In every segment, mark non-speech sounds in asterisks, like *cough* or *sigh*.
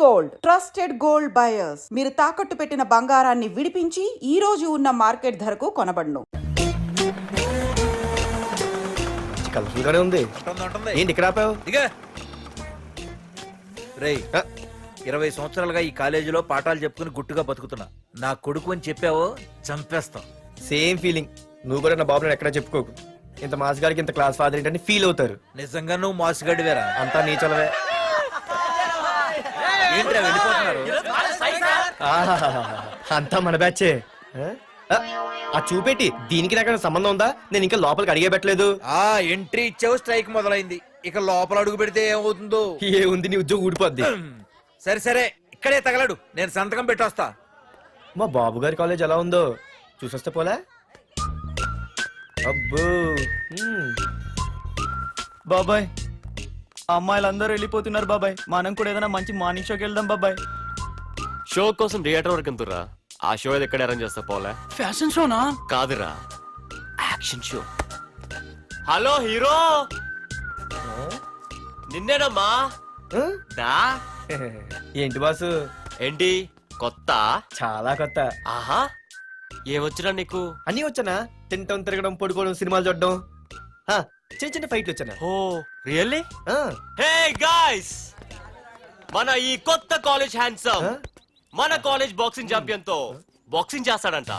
Gold. Trusted gold buyers. మీరు తాకట్టు పెట్టిన బంగారాన్ని విడిపించి ఈ రోజు ఉన్న మార్కెట్ ధరకు కొనబడును. కలర్ఫుల్ గానే ఉంది. ఉంటుంది, ఉంటుంది. ఏంటి ఇక్కడ ఆపావు? దిగా రేయ్ ఆ, ఇరవై సంవత్సరాలుగా ఈ కాలేజీలో పాఠాలు చెప్పుకుని గుట్టుగా బతుకుతున్నా. నా కొడుకు అని చెప్పావో చంపేస్తాం. Same feeling. నువ్వు కూడా నా బాబు ఎక్కడా చెప్పుకోకు. ఇంత మాస్ గారికి ఇంత క్లాస్ ఫాదర్ ఏంటని ఫీల్ అవుతారు. నిజంగా నువ్వు మోసగాడివేరా అంతా నీ చలవే ఏంట్రా వెళ్ళిపోతున్నారు. అంతా మన బ్యాచే. ఆ? చూపెట్టి దీనికి నాకు సంబంధం ఉందా? నేను ఇంకా లోపలికి అడిగే పెట్టలేదు. ఆ ఎంట్రీ ఇచ్చావు స్ట్రైక్ మొదలైంది. ఇక లోపల అడుగు పెడితే ఏమవుతుందో? ఏ ఉంది నీ ఉద్యోగం ఊడిపోద్ది. *clears throat* సరే సరే ఇక్కడే తగలడు. నేను సంతకం పెట్టొస్తా. మా బాబు గారి కాలేజ్ ఎలా ఉందో? చూసొస్తే పోలే? అబ్బో. బాబాయ్. అమ్మాయిలందరూ వెళ్ళిపోతున్నారు బాబాయ్. మనం కూడా ఏదైనా మంచి మార్నింగ్ షోకి వెళ్దాం బాబాయ్. షో కోసం థియేటర్ వరకు ఎంతురా ఆ షో ఏది ఎక్కడ అరేంజ్ చేస్తా పోలే. ఫ్యాషన్ షోనా కాదురా. యాక్షన్ షో హలో హీరో నిన్నేనమ్మా? దా ఏంటి బాసు? ఏంటి? కొత్త? చాలా కొత్త. ఆహా. ఏమొచ్చినా నీకు? అన్నీ వచ్చానా? తింటం తిరగడం పడుకోవడం సినిమాలు చూడడం. చిన్న చిన్న ఫైట్లు వచ్చానా. ఓ రియల్లీ? హే గాయ్స్ మన ఈ కొత్త కాలేజ్ హ్యాండ్సమ్? మన కాలేజ్ బాక్సింగ్ ఛాంపియన్తో బాక్సింగ్ చేస్తాడంట.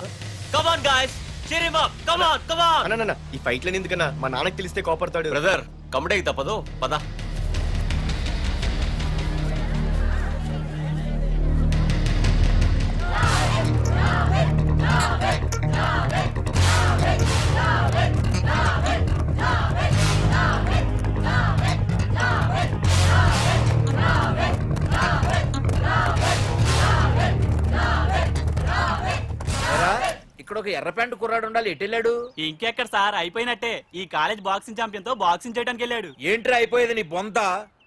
Come on guys cheer him up! Come on come on అన్న, అన్న, ఈ ఫైట్లని ఎందుకన్నా మా నాన్నకి తెలిస్తే కోపడతాడు? బ్రదర్ కమడేకి తప్పదు. పద. ఇక్కడ ఒక ఎర్ర ప్యాంటు కుర్రాడు ఉండాలి. ఎటు వెళ్ళాడు? ఇంకెక్కడ సార్? అయిపోయినట్టే. ఈ కాలేజ్ బాక్సింగ్ ఛాంపియన్తో బాక్సింగ్ చేయడానికి వెళ్ళాడు. ఏంట్రా అయిపోయేది నీ బొంత?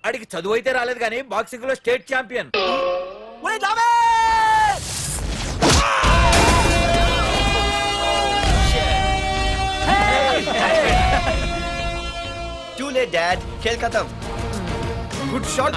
అడిగి చదువు అయితే రాలేదు కానీ బాక్సింగ్లో state champion. Too late dad Khel ఖతం గుడ్ షాట్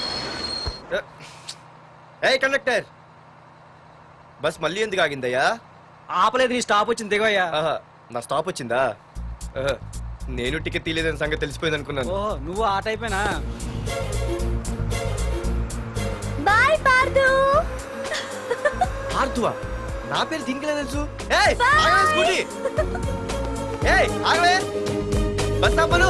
ఏ కండక్టర్. బస్ మళ్ళీ ఎందుకు ఆగిందయ్యా? ఆపలేదు నీ స్టాప్ వచ్చింది దిగోయ్యా ఆహా, నా స్టాప్ వచ్చిందా? ఆహా, నేను టికెట్ తీయలేదని సంగతి తెలిసిపోయింది అనుకున్నాను. ఓహో నువ్వు ఆ టైపేనా? బాయ్ పార్దు. ఆర్తువా నా పేరు దీనికి ఎలా తెలుసు? ఏయ్, ఆగవే స్కూటీ. ఏయ్ ఆగవే. Bus ఆపలు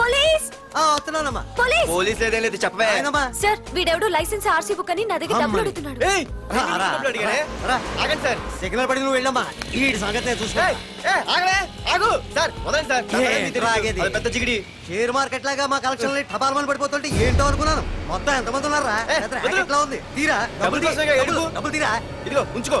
police! వస్తున్నానమ్మా. పోలీస్! పోలీస్ లేదేం లేదు చెప్పవే. సార్ వీడెవడో లైసెన్స్ ఆర్సీ బుక్ అని నా దగ్గర డబ్బులు అడుగుతున్నాడు? ఆగండి సార్. సిగ్నల్ పడి నువ్వు వెళ్ళమ్మా. ఈ సంగతి నేను చూసుకో ఆగలే ఆగు. సార్ వదండి సార్. ఆగేది? అది పెద్ద జిగిడి. షేర్ మార్కెట్ లాగా మా కలెక్షన్ టపాల్మని పడిపోతుంటే ఏంటో అనుకున్నాను. మొత్తం ఎంతమంది ఉన్నారా? ఏ, పెద్ద వదిలు. racket లా ఉంది? తీరా. డబ్బులు. డబ్బులు తీరా? ఇదిగో ఉంచుకో.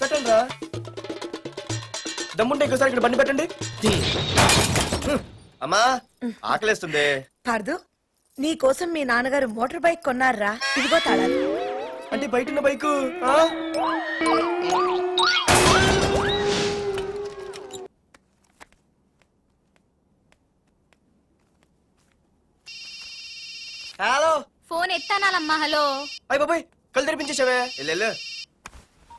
పెట్టండి రా దమ్ముంటే ఇంకోసారి ఇక్కడ బండి పెట్టండి. అమ్మా ఆకలేస్తుంది. పార్దు నీ కోసం మీ నాన్నగారు మోటార్ బైక్ కొన్నారా? ఇదిగో తాళాలు. అంటే బయట ఉన్న బైకు? హలో. ఫోన్ ఎత్తానాలమ్మా హలో. అయ్య బాబాయ్ కళ్ళు తెరిపించేసావే వెళ్ళు.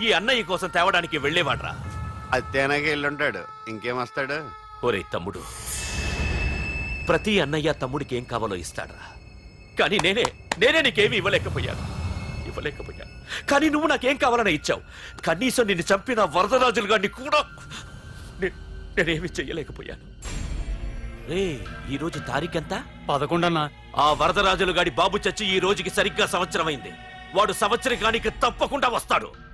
ఈ అన్నయ్య కోసం తేవడానికి వెళ్ళేవాడ్రా. అత్తేనాగే వెళ్ళుంటాడు ఇంకేం వస్తాడు? ఒరే తమ్ముడు ప్రతి అన్నయ్య తమ్ముడికి ఏం కావాలో ఇస్తాడ్రా. కానీ నేనే నేనే నీకేమీ ఇవ్వలేకపోయాను. ఇవ్వలేకపోయాను. కానీ నువ్వు నాకేం కావాలని ఇచ్చావు. కనీసం నిన్ను చంపిన వరదరాజులు గారిని కూడా నే- నేనేమి చెయ్యలేకపోయాను. రే ఈ రోజు తారీఖెంత? పదకొండన్నా. ఆ వరదరాజులు గాడి బాబు చచ్చి ఈ రోజుకి సరిగ్గా సంవత్సరం అయింది వాడు సంవత్సరకానికి తప్పకుండా వస్తాడు.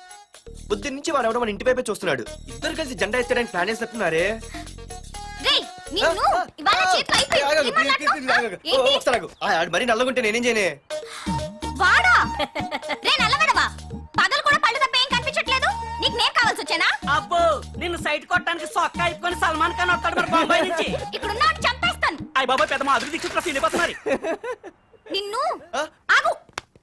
పొద్దున్న నుంచి వాడు ఎవడో మన ఇంటి వైపే చూస్తున్నాడు. ఇద్దరు కలిసి జెండా ఎత్తడానికి ప్లాన్? ఏంటి? మరి నల్లగుంటే నేనేం చేయనే? వాడా? రే నల్లబడవా పగలు కూడా పళ్ళు తప్ప ఏం కనిపించట్లేదు? నీకు నేను కావాల్సి వచ్చానా? అబ్బో నిన్ను సైట్ కొట్టడానికి సొక్క అయిపోయి సల్మాన్ ఖాన్ వస్తాడు మరి బొంబాయి నుంచి. ఇక్కడ ఉన్న చంపేస్తాను. అయ్య బాబాయ్ పెద్ద మా అభివృద్ధి నిన్ను? ఆగు.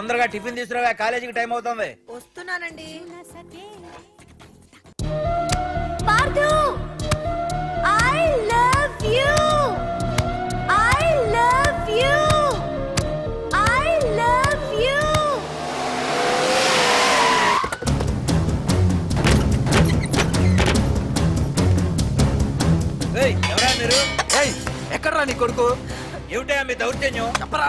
తొందరగా టిఫిన్ తీసుకురావా కాలేజీకి టైం అవుతుంది. వస్తున్నానండి. I love you I love you I love you ఏయ్, ఎవరా మీరు? ఎక్కడరా నీ కొడుకు? ఏమిటయా మీ దౌర్జన్యం? చెప్పరా?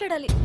మాట్లాడాలి.